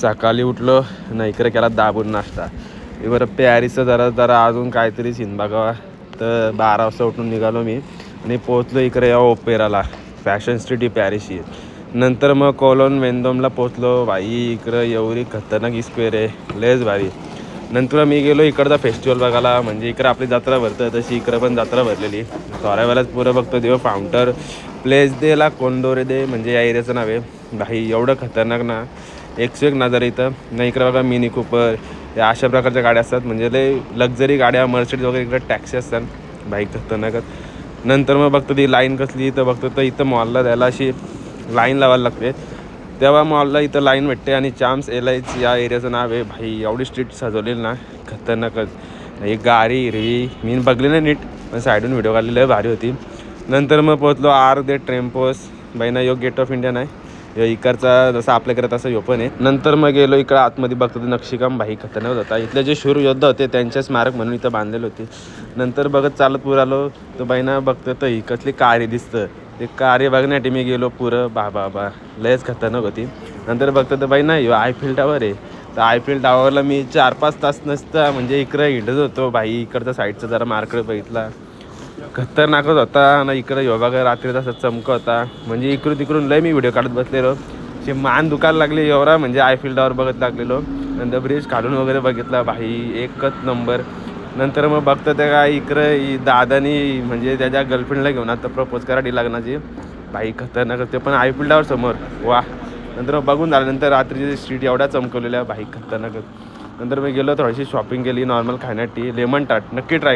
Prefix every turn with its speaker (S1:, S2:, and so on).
S1: सकाळी उठलो ना इकडे केला दाबून नाश्ता. बरं प्यारीचं जरा जरा अजून काहीतरी सीन तर बारा वाजता उठून निघालो मी आणि पोचलो इकडे या ओपेराला. फॅशन स्ट्रीट ही पॅरिसची. नंतर मग कोलोन वेंदोमला पोचलो भाई इकडं एवढी खतरनाक स्क्वेअर आहे. लयच भारी. नंतर मी गेलो इकडचा फेस्टिवल बघायला. म्हणजे इकडं आपली जत्रा भरतं तशी इकडं पण जत्रा भरलेली. सोरावेलाच पुरं बघतो देव. फाउंटर प्लेस देला कोंडोरे दे म्हणजे या एरियाचं नाव आहे. भाई एवढं खतरनाक ना. एकशे एक नजर इथं. नाही इकडं बघा मिनी कुपर या अशा प्रकारच्या गाड्या असतात. म्हणजे लय लक्झरी गाड्या मर्सिडीज वगैरे इकडे टॅक्सी असतात. बाईक खतरनाकच नंतर मग बघतो ती लाईन कसली तर बघतो. तर इथं मॉलला द्यायला अशी लाईन लावायला लागते. तेव्हा मॉलला इथं लाईन भेटते आणि चाम्स एलाईच या एरियाचं नाव आहे. भाई एवढी स्ट्रीट सजवलेली ना खतरनाकच. एक गारी हिरवी मी बघली नाही नीट. पण साईडून व्हिडिओ काढलेली भारी होती. नंतर मग पोहोचलो आर दे ट्रेम्पोस बाईना योग गेट ऑफ इंडिया नाही इकडचा जसं आपल्याकडे तसं ह्यो पण आहे. नंतर मग गेलो इकडं आतमध्ये बघतो ते नक्षीकाम भाई खतरनाक होता. इथले जे शूर योद्धा होते त्यांचे स्मारक म्हणून इथं बांधलेले होते. नंतर बघत चालत पुर आलो तर बाईना बघतो तर ही कसली कार्य दिसतं. ते कार्य बघण्यासाठी मी गेलो पुरं बा बा बा लयच खतरनाक होती. नंतर बघतो तर बाई ना ह्यो आयफिल टावर आहे. तर आयफिल टावरला मी चार पाच तास नसता म्हणजे इकडं हिंडत होतो. भाई इकडचा साईडचा जरा मार्केट बघितला. खतरनाकच होता ना इकडं योगा काय रात्री तसं चमक होता. म्हणजे इकडून तिकडून लय मी व्हिडिओ काढत बसलेलो. जे मान दुकान लागले एवढा म्हणजे आयफिल बघत लागलेलो. नंतर ब्रिज काढून वगैरे बघितला भाई एकच नंबर नंतर मग बघतो त्या काय इकडं दादानी म्हणजे त्याच्या गर्लफ्रेंडला घेऊन आता प्रपोज करायला लग्नाची भाई खतरनाक ते पण आयफिल समोर. वा नंतर मग बघून नंतर रात्रीची स्ट्रीट एवढ्या चमकवलेल्या भाई खतरनाक नंतर मी गेलो थोडीशी शॉपिंग केली नॉर्मल खाण्यासाठी लेमन टाट नक्की ट्राय